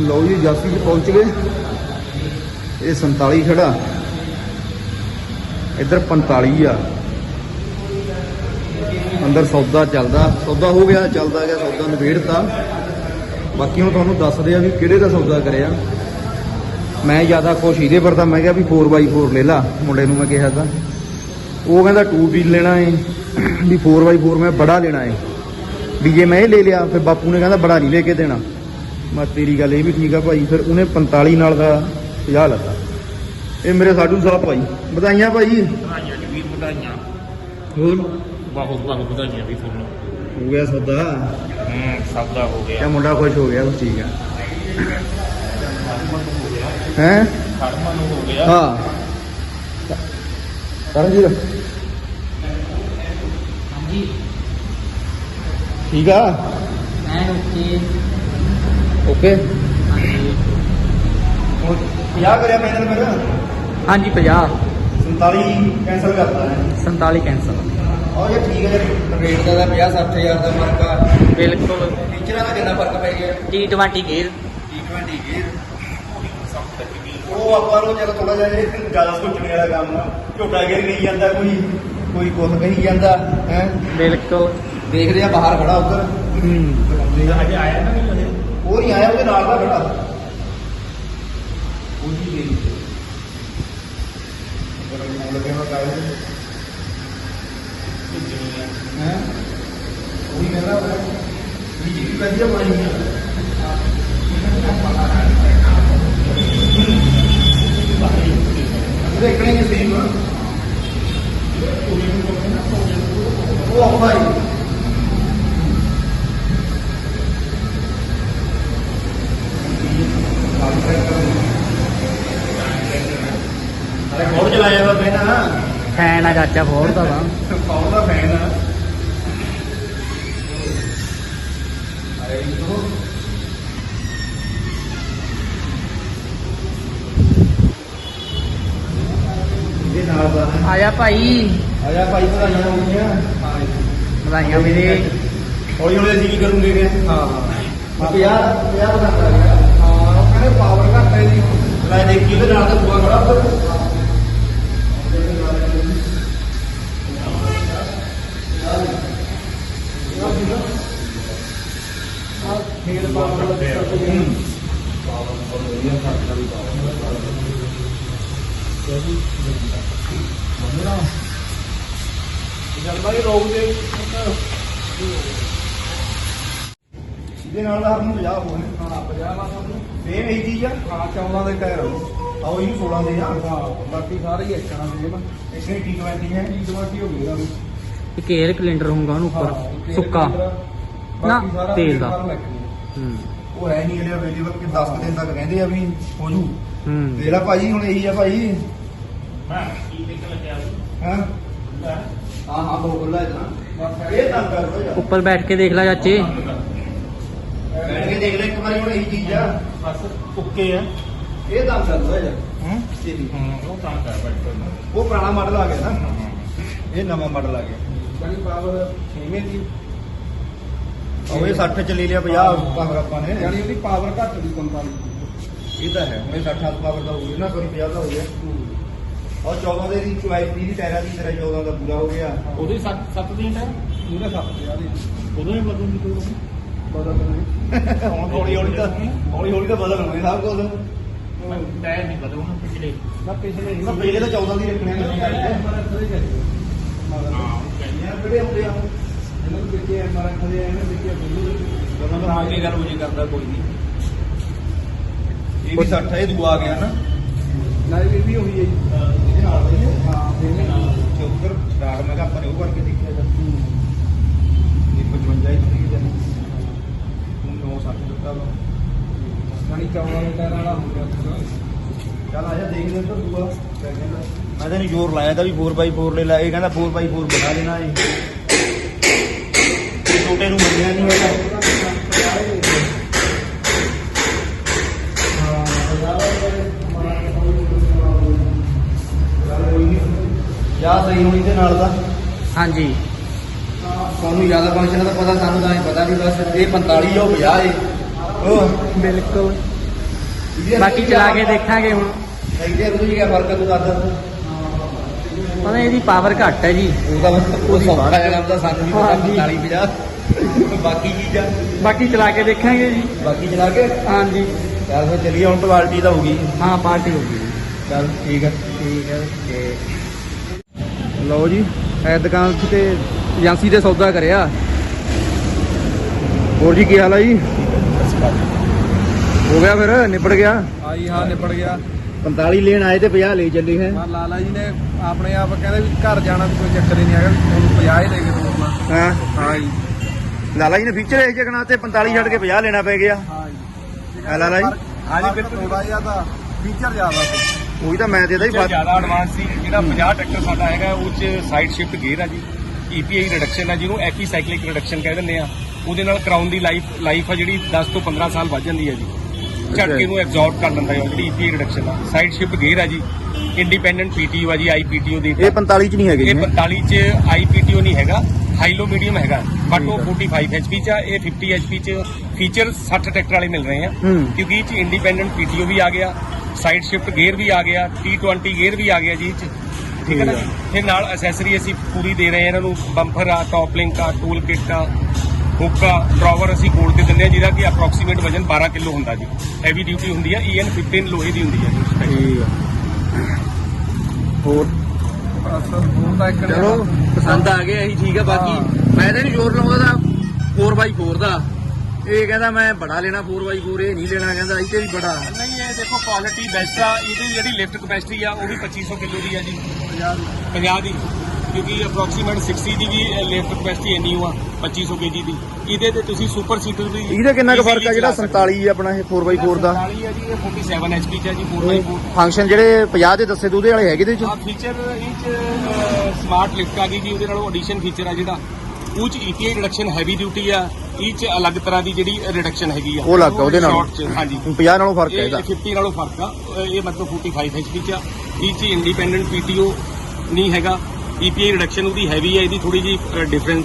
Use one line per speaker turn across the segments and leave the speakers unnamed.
ਲਓ ਜੀ, ਜਾਸੀ ਚ ਪਹੁੰਚ ਗਏ। ਇਹ 47 ਖੜਾ। ਇੱਧਰ 45 ਆ। ਅੰਦਰ ਸੌਦਾ ਚੱਲਦਾ। ਸੌਦਾ ਹੋ ਗਿਆ, ਚੱਲਦਾ ਗਿਆ, ਸੌਦਾ ਨਿਬੇੜਤਾ। ਬਾਕੀ ਹੁਣ ਤੁਹਾਨੂੰ ਦੱਸਦੇ ਆ ਵੀ ਕਿਹੜੇ ਦਾ ਸੌਦਾ ਕਰਿਆ। ਮੈਂ ਜ਼ਿਆਦਾ ਖੁਸ਼ ਇਹਦੇ ਪਰ ਤਾਂ ਮੈਂ ਕਿਹਾ ਵੀ 4x4 ਲੈ ਲਾ, ਮੁੰਡੇ ਨੂੰ ਮੈਂ ਕਿਹਾ ਤਾਂ। ਉਹ ਕਹਿੰਦਾ 2 ਵੀਲ ਲੈਣਾ ਏ। ਵੀ 4x4 ਮੈਂ ਬੜਾ ਲੈਣਾ ਏ। ਵੀ ਜੇ ਮੈਂ ਇਹ ਲੈ ਲਿਆ, ਫਿਰ ਬਾਪੂ ਨੇ ਕਹਿੰਦਾ ਬੜਾ ਨਹੀਂ ਲੈ ਕੇ ਦੇਣਾ। ਮੈਂ ਤੇਰੀ ਗੱਲ ਇਹ ਵੀ ਠੀਕ ਆ ਭਾਈ ਫਿਰ ਉਹਨੇ 45 ਨਾਲ ਦਾ 50 ਲੱਗਾ। ਇਹ ਮੇਰੇ ਸਾਡੂ ਸਾਹਿਬ ਭਾਈ ਵਧਾਈਆਂ ਭਾਈ।
ਵਧਾਈਆਂ ਜੀ ਵੀਰ ਵਧਾਈਆਂ।
ਹੋਰ?
ਬਹੁਤ ਬਹੁਤ ਵਧਾਈਆਂ ਵੀ ਤੁਹਾਨੂੰ।
ਹੋ ਗਿਆ ਸੌਦਾ?
ਹੂੰ ਸਭ ਦਾ ਹੋ
ਇਹ
ਗਿਆ
ਮੁੰਡਾ ਖੁਸ਼ ਹੋ ਗਿਆ ਠੀਕ ਆ। ਹੈ?
ਖੜਮਾ ਨੂੰ ਹੋ ਗਿਆ।
ਹਾਂ। ਕਰਨਜੀਤ
ਹਾਂਜੀ।
ਠੀਕ ਆ?
ਐਨ ਓਕੇ
ਓਕੇ
ਹਾਂਜੀ
ਹੁਣ 50 ਕਰਿਆ ਪੈਨਲ ਮੇਰਾ?
ਹਾਂਜੀ 50
47 ਕੈਂਸਲ ਕਰਤਾ ਹੈ।
47 ਕੈਂਸਲ
ਉਹ ਜੇ ਠੀਕ ਹੈ ਰੇਟ ਦਾ 50 60000 ਦਾ ਫ਼ਰਕ ਆ।
ਬਿਲਕੁਲ।
ਫੀਚਰਾਂ ਦਾ ਕਿੰਨਾ ਫ਼ਰਕ ਪੈ ਗਿਆ?
T20 ਗੇਅਰ
T20 ਗੇਅਰ ਉਹ ਆਪਾਂ ਨੂੰ ਜਦੋਂ ਥੋੜਾ ਜਿਹਾ ਇਹ ਜ਼ਿਆਦਾ ਸੋਚਣ ਵਾਲਾ ਕੰਮ ਆ। ਝੋਟਾ ਗੇਅਰ ਕਹੀ ਜਾਂਦਾ ਕੋਈ ਕੋਈ ਕੁਛ ਕਹੀ ਜਾਂਦਾ ਹੈ?
ਬਿਲਕੁਲ।
ਦੇਖਦੇ ਆ ਬਾਹਰ ਖੜਾ ਉੱਧਰ।
ਹੂੰ।
ਅੱਜ ਆਇਆ ਨਾ ਨਹੀਂ
ਨਹੀਂ ਆਇਆ ਉਹਦੇ ਨਾਲ ਦਾ ਖੜਾ ਉਹ ਜੀ ਦੇ ਅਗਰ ਮੈਂ ਲੱਗੇ ਮੈਂ ਕਾਇਦ ਹੈ? ਉਹ ਕਹਿੰਦਾ ਵੀ ਜੀ ਵੀ ਵਧੀਆ ਬਣੀ
ਚਾਚਾ ਫੋਰ ਦਾ ਵਾ
ਕੌਣ ਦਾ ਫੈਨ ਆ। ਤੋਂ ਨਾਲ ਦਾ।
ਆ ਜਾ ਭਾਈ।
ਆਇਆ ਭਾਈ ਵਧਾਈਆਂ ਹੋ ਗਈਆਂ।
ਵਧਾਈਆਂ ਵੀਰੇ।
ਹੌਲੀ ਹੌਲੀ ਅਸੀਂ ਕੀ ਕਰੂਗੇ ਕਿ
ਹਾਂ।
ਆ 50 50 ਬਣਾਤਾ ਗਿਆ ਹਾਂ। ਉਹ ਕਹਿੰਦੇ ਪਾਵਰ ਘੱਟ ਹੈ ਜੀ। ਮੈਂ ਦੇਖੀ ਉਹਦੇ ਨਾਲ ਤਾਂ ਦੂਆ ਖੜਾ ਖੇਡ ਰੋਗ ਦੇ ਇਹਦੇ ਨਾਲ ਦਾ ਸਾਨੂੰ 50 ਹੋਣੇ ਹਾਂ 50 ਨਾਲ ਸਾਨੂੰ ਸੇਮ ਇਹੀ ਚੀਜ਼ ਆ। ਹਾਂ 14 ਦੇ ਆਓ ਇਹ 16 ਦੇ ਆ। ਬਾਕੀ ਸਾਰੇ ਹੀ ਇੱਕਣਾ ਸੇਮ ਇਸੇ T20 ਹੈ। T20 ਹੋ ਗਿਆ ਵੀ
ਇੱਕ 에ਅਰ ਕੈਲੰਡਰ ਹੋਊਗਾ ਉਹਨੂੰ ਉੱਪਰ ਸੁੱਕਾ। ਨਾ ਤੇਲ ਦਾ। ਹੂੰ।
ਉਹ ਹੈ ਨਹੀਂ ਇਹਦੇ ਅਵੇਲੇਬਲ ਕਿ 10 ਦਿਨ ਤੱਕ ਕਹਿੰਦੇ ਆ ਵੀ ਹੋ ਜੂ।
ਹੂੰ।
ਲੈ ਭਾਜੀ ਹੁਣ ਇਹੀ ਆ ਭਾਈ
ਮੈਂ ਕੀ ਦੇਖ ਲੱਗਿਆ
ਹਾਂ? ਹਾਂ। ਹਾਂ ਦੋ ਗੱਲਾਂ ਇਦਾਂ ਇਹ ਤਾਂ ਕਰ ਲੋ ਯਾਰ।
ਉੱਪਰ ਬੈਠ ਕੇ ਦੇਖ ਲੈ ਚਾਚੇ।
ਬੈਠ ਕੇ ਦੇਖ ਲੈ ਇੱਕ ਵਾਰੀ ਹੁਣ ਇਹੀ ਚੀਜ਼ ਆ।
ਬਸ ਓਕੇ ਆ।
ਇਹ ਤਾਂ ਕਰ ਲੋ ਯਾਰ।
ਹੂੰ।
ਇਹ ਵੀ।
ਹੂੰ ਉਹ ਤਾਂ ਕਰ ਬੈਠੋ
ਉਹ ਪੁਰਾਣਾ ਮਾਡਲ ਆ ਗਿਆ ਨਾ। ਇਹ ਨਵਾਂ ਮਾਡਲ ਆ ਗਿਆ। ਪਾਵਰ ਛੇਵੇਂ ਦੀ। ਉਹ ਇਹ 60 ਚ ਲੈ ਲਿਆ 50 ਪਾਵਰ ਆਪਾਂ ਨੇ। ਯਾਨੀ ਉਹਦੀ ਪਾਵਰ ਘੱਟ ਦੀ ਕੰਪਨੀ ਇਹ ਤਾਂ ਹੈ ਉਹ 60 ਹੱਥ ਪਾਵਰ ਦਾ ਹੋ ਗਿਆ ਨਾ ਕੋਈ 50 ਦਾ ਹੋ ਗਿਆ। ਔਰ 14 ਦੇ ਦੀ ਚੁਆਈ ਦੀ ਟਾਇਰਾਂ ਦੀ ਤਰ੍ਹਾਂ 14 ਦਾ ਪੂਰਾ ਹੋ ਗਿਆ।
ਉਹਦੇ 7 7 ਦਿਨ ਹੈ
ਉਹਦਾ 7 50 ਦੀ
ਉਦੋਂ ਹੀ ਬਦਲ ਦੀ ਕੋਈ
ਬਦਲ ਨਹੀਂ। ਹੌਲੀ ਹੌਲੀ ਤਾਂ ਹੌਲੀ ਹੌਲੀ ਤਾਂ ਬਦਲ ਹੋਣੇ ਸਭ ਕੁਝ
ਟਾਇਰ ਨਹੀਂ ਬਦਲਣਾ ਪਿਛਲੇ।
ਨਾ ਪਿਛਲੇ ਨਾ ਪਹਿਲੇ ਤਾਂ 14 ਦੀ ਰੱਖਣੇ ਨੇ
ਹਾਂ
ਕਿਹੜੇ ਹੁੰਦੇ ਆ। ਇਹਨਾਂ ਨੂੰ ਦੇਖੇ ਐਮਆਰ ਖਦੇ ਆ ਇਹਨਾਂ ਦੇਖੇ ਬੁੱਲੂ ਮੈਂ ਆ ਕੇ ਗੱਲ ਜੀ ਕਰਦਾ ਕੋਈ ਨਹੀਂ। ਇਹ ਵੀ 60 ਇਹ ਆ ਗਿਆ ਨਾ। ਨਾ ਇਹ ਵੀ ਹੋਈ ਹੈ ਇਹਦੇ ਨਾਲ ਦਾ ਹੀ ਹੈ ਇਹਦੇ ਨਾਲ। ਚੌਕਰ ਸਟਾਰਟ ਮੈਂ ਕਿਹਾ ਆਪਾਂ ਉਹ ਕਰਕੇ ਦੇਖਿਆ ਜਾਂ ਇਹ 55 ਹੀ ਤੁਸੀਂ ਜਨ ਹੁਣ 960 ਦਿੱਤਾ ਵਾ। ਜਾਨੀ 14 ਦਾ ਵਾਲਾ ਹੋ ਗਿਆ। ਚੱਲ ਆ ਜਾ ਦੇਖ ਲੈ ਤਾਂ ਦੂਆ। ਮੈਂ ਤਾਂ ਨਹੀਂ ਜ਼ੋਰ ਲਾਇਆ ਤਾਂ ਵੀ 4x4 ਲੈ ਲਾ ਇਹ ਕਹਿੰਦਾ 4x4 ਬਣਾ ਲੈਣਾ ਏ ਇਹ। ਛੋਟੇ ਨੂੰ ਮੰਨਿਆ ਨਹੀਂ ਹੈਗਾ। ਯਾ ਸਹੀ ਹੋਣੀ ਦੇ ਨਾਲ ਦਾ
ਹਾਂਜੀ।
ਤੁਹਾਨੂੰ ਜ਼ਿਆਦਾ ਫੰਕਸ਼ਨ ਦਾ ਪਤਾ ਸਾਨੂੰ ਤਾਂ ਨਹੀਂ ਪਤਾ ਵੀ ਬਸ ਇਹ 45 ਉਹ 50 ਏ। ਉਹ
ਬਿਲਕੁਲ ਬਾਕੀ ਚਲਾ ਕੇ ਦੇਖਾਂਗੇ ਹੁਣ।
ਇਹਦੇ
ਪਤਾ ਇਹਦੀ ਪਾਵਰ ਘੱਟ ਹੈ ਜੀ।
ਉਹਦਾ ਉਹ ਸੌਖਾ ਹੈ ਨਾਮ ਦਾ ਸਾਨੂੰ ਵੀ ਪਤਾ
ਹਾਂਜੀ।
45 50 ਬਾਕੀ ਚੀਜ਼ਾਂ
ਬਾਕੀ ਚਲਾ ਕੇ ਦੇਖਾਂਗੇ ਜੀ।
ਬਾਕੀ ਚਲਾ ਕੇ?
ਹਾਂਜੀ।
ਚੱਲ ਫਿਰ ਚੱਲੀਏ ਹੁਣ ਪਾਰਟੀ ਤਾਂ ਹੋ ਗਈ।
ਹਾਂ ਪਾਰਟੀ ਹੋ ਗਈ।
ਚੱਲ ਠੀਕ ਹੈ।
ਠੀਕ ਹੈ ਤੇ
ਲਓ ਜੀ ਐ ਦੁਕਾਨ ਤੇ ਏਜੰਸੀ ਦੇ ਸੌਦਾ ਕਰਿਆ। ਹੋਰ ਜੀ ਕੀ ਹਾਲ ਆ ਜੀ? ਹੋ ਗਿਆ ਫਿਰ ਨਿਬੜ ਗਿਆ?
ਆਈ ਹਾਂ ਨਿਬੜ ਗਿਆ।
45 ਲੈਣ ਆਏ ਤੇ 50 ਲਈ ਚੱਲੀ ਹੈ।
ਲਾਲਾ ਜੀ ਨੇ ਆਪਣੇ ਆਪ ਕਹਿੰਦੇ ਵੀ ਘਰ ਜਾਣਾ ਕੋਈ ਚੱਕਰ ਹੀ ਨਹੀਂ ਹੈਗਾ ਵੀ ਤੁਹਾਨੂੰ 50 ਹੀ ਲੈ ਕੇ ਤੋਰਨਾ
ਹਾਂ।
ਹਾਂ ਜੀ।
ਲਾਲਾ ਜੀ ਨੇ ਫੀਚਰ ਇਹ ਜਗਣਾ ਤੇ 45 ਛੱਡ ਕੇ 50 ਲੈਣਾ ਪੈ ਗਿਆ।
ਹਾਂ ਜੀ।
ਲਾਲਾ ਜੀ।
ਹਾਂ ਜੀ ਫਿਰ ਥੋੜਾ ਜਿਹਾ ਤਾਂ ਫੀਚਰ ਜ਼ਿਆਦਾ ਸੀ।
ਉਹੀ ਤਾਂ ਮੈਂ ਇਹਦਾ ਹੀ
ਜ਼ਿਆਦਾ ਐਡਵਾਂਸ ਸੀ ਜਿਹੜਾ 50 ਟਰੈਕਟਰ ਸਾਡਾ ਹੈਗਾ ਉਹ ਚ ਸਾਈਡ ਸ਼ਿਫਟ ਗੇਅਰ ਆ ਜੀ। EPI ਰਿਡਕਸ਼ਨ ਆ ਜਿਹਨੂੰ ਐਪੀ ਸਾਈਕਲਿਕ ਰਿਡਕਸ਼ਨ ਕਹਿ ਦਿੰਦੇ ਆ। ਉਹਦੇ ਨਾਲ ਕਰਾਉਨ ਦੀ ਲਾਈਫ ਲਾਈਫ ਆ ਜਿਹੜੀ 10 ਤੋਂ 15 ਸਾਲ ਵੱਧ ਜਾਂਦੀ ਹੈ ਜੀ। ਝਟਕੇ ਨੂੰ ਐਬਜ਼ੌਰਬ ਕਰ ਲੈਂਦਾ ਹੈ ਜਿਹੜੀ EPI ਰਿਡਕਸ਼ਨ ਆ। ਸਾਈਡ ਸ਼ਿਫਟ ਗੇਅਰ ਆ ਜੀ। ਇੰਡੀਪੈਂਡੈਂਟ PTO ਆ ਜੀ IPTO ਦੀ
ਇਹ 45 ਚ ਨਹੀਂ ਹੈਗੇ
ਇਹ
ਜੀ।
45 ਚ IPTO ਨਹੀਂ ਹੈਗਾ। ਹਾਈਲੋ ਮੀਡੀਅਮ ਹੈਗਾ। ਬਟ ਉਹ 45 HP ਚ ਆ ਇਹ 50 HP ਚ ਫੀਚਰ 60 ਟਰੈਕਟਰ ਵਾਲੇ ਮਿਲ ਰਹੇ ਆ। ਕਿਉਂਕਿ ਇਹ ਚ ਇੰਡੀਪੈਂਡੈਂਟ PTO ਵੀ ਆ ਗਿਆ ਸਾਈਡ ਸ਼ਿਫਟ ਗੇਅਰ ਵੀ ਆ ਗਿਆ T20 ਗੇਅਰ ਵੀ ਆ ਗਿਆ ਜੀ ਇਹ ਚ। ਠੀਕ ਹੈ ਨਾ? ਫਿਰ ਨਾਲ ਐਸੈਸਰੀ ਅਸੀਂ ਪੂਰੀ ਦੇ ਰਹੇ ਹਾਂ ਇਹਨਾਂ ਨੂੰ ਬੰਪਰ ਆ ਟੌਪ ਲਿੰਕ ਆ ਟੂਲ ਕਿੱਟ ਆ। ਹੁੱਕ ਡਰਾਵਰ ਅਸੀਂ ਕੋਲ ਤੇ ਦਿੰਦੇ ਆ ਜਿਹਦਾ ਕਿ ਅਪਰੋਕਸੀਮੇਟ ਵਜਨ 12 ਕਿਲੋ ਹੁੰਦਾ ਜੀ। ਹੈਵੀ ਡਿਊਟੀ ਹੁੰਦੀ ਆ EN 15 ਲੋਹੇ ਦੀ ਹੁੰਦੀ ਹੈ ਜੀ।
ਠੀਕ ਆ। ਹੋਰ? ਚਲੋ ਪਸੰਦ ਆ ਗਿਆ ਇਹੀ ਠੀਕ ਆ ਬਾਕੀ ਮੈਂ ਤਾਂ ਨਹੀਂ ਜ਼ੋਰ ਲਾਉਂਦਾ ਦਾ 4x4 ਦਾ। ਇਹ ਕਹਿੰਦਾ ਮੈਂ ਬੜਾ ਲੈਣਾ 4x4 ਇਹ ਨਹੀਂ ਲੈਣਾ ਕਹਿੰਦਾ ਇਹ ਤੇ ਵੀ ਬੜਾ।
ਨਹੀਂ ਇਹ ਦੇਖੋ ਕੁਆਲਿਟੀ ਬੈਸਟ ਆ ਇਹਦੀ ਜਿਹੜੀ ਲਿਫਟ ਕਪੈਸਿਟੀ ਆ ਉਹ ਵੀ 2500 ਕਿਲੋ ਦੀ ਆ ਜੀ। 50 ਦੀ। ਕਿਉਂਕਿ ਅਪਰੋਕਸੀਮੇਟ 60 ਦੀ ਵੀ ਲਿਫਟ ਕਪੈਸਿਟੀ ਇੰਨੀ ਆ 2500 ਕੇਜੀ ਦੀ। ਇਹਦੇ ਤੇ ਤੁਸੀਂ ਸੁਪਰ ਸੀਟਰ ਵੀ
ਇਹਦਾ ਕਿੰਨਾ ਕੁ ਫ਼ਰਕ ਆ ਜਿਹੜਾ
ਚਲਾ ਸਕਦੇ
47 ਆਪਣਾ ਇਹ 4x4 ਦਾ?
47 ਆ ਜੀ ਇਹ 47 HP ਚ ਆ ਜੀ 4x4
ਫੰਕਸ਼ਨ ਜਿਹੜੇ 50 ਦੇ ਦੱਸੇ ਉਹਦੇ ਵਾਲੇ ਹੈਗੇ ਇਹਦੇ
ਆ
ਚ
ਫੀਚਰ ਇਹ ਸਮਾਰਟ ਲਿਫਟ ਆ ਗਈ ਜੀ ਉਹਦੇ ਨਾਲ ਐਡੀਸ਼ਨ ਫੀਚਰ ਆ ਜਿਹੜਾ। ਉਹ ਚ EPI ਰਿਡਕਸ਼ਨ ਹੈਵੀ ਡਿਊਟੀ ਆ ਇਹ ਚ ਅਲੱਗ ਤਰ੍ਹਾਂ ਦੀ ਜਿਹੜੀ ਰਿਡਕਸ਼ਨ ਹੈਗੀ ਆ।
ਉਹ ਅਲੱਗ ਆ ਉਹਦੇ ਨਾਲੋਂ।
ਹਾਂਜੀ।
50 ਨਾਲੋਂ ਫ਼ਰਕ ਹੈ
ਇਹ
ਇਹਦਾ।
50 ਨਾਲੋਂ ਫ਼ਰਕ ਆ ਇਹ ਮਤਲਬ 45 HP ਚ ਆ। ਇਹ ਚ ਇੰਡੀਪੈਂਡੈਂਟ PTO ਨਹੀਂ ਹੈਗਾ। EPI ਰਿਡਕਸ਼ਨ ਉਹਦੀ ਹੈਵੀ ਹੈ ਇਹਦੀ ਥੋੜੀ ਜੀ ਡਿਫਰੈਂਸ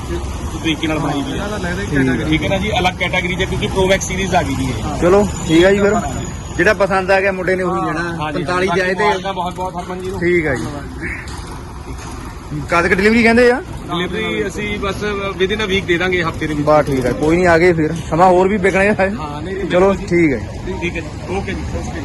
ਤਰੀਕੇ ਨਾਲ ਬਣਾਈ ਗਈ ਹੈ।
ਦਾ ਦੇ
ਠੀਕ ਹੈ।
ਹੈ ਨਾ ਜੀ ਅਲੱਗ ਕੈਟਾਗਰੀ ਚ ਕਿਉਂਕਿ Max ਸੀਰੀਜ਼ ਆ ਗਈ ਜੀ
ਚਲੋ ਠੀਕ ਆ ਜੀ ਫਿਰ। ਜਿਹੜਾ ਪਸੰਦ ਆ ਗਿਆ ਮੁੰਡੇ ਨੇ ਉਹੀ ਲੈਣਾ।
ਹਾਂਜੀ
45 ਜਾਏ ਤੇ
ਬਹੁਤ ਬਹੁਤ ਹਰਮਨ ਜੀ ਨੂੰ।
ਠੀਕ ਆ ਜੀ। ਕਦ ਕ ਡਿਲੀਵਰੀ ਕਹਿੰਦੇ ਆ?
ਡਿਲੀਵਰੀ ਅਸੀਂ ਬਸ ਵਿਦ ਇਨ ਅ ਵੀਕ ਦੇ ਦਾਂਗੇ ਹਫ਼ਤੇ ਦੇ ਵਿੱਚ।
ਬਾ ਠੀਕ ਹੈ ਕੋਈ ਨਹੀਂ ਆ ਗਏ ਫਿਰ। ਸਮਾਂ ਹੋਰ ਵੀ ਵਿਕਣੇ
ਹਾਂ।
ਚਲੋ। ਠੀਕ ਹੈ
ਠੀਕ ਹੈ ਜੀ ਓਕੇ ਜੀ ਓਕੇ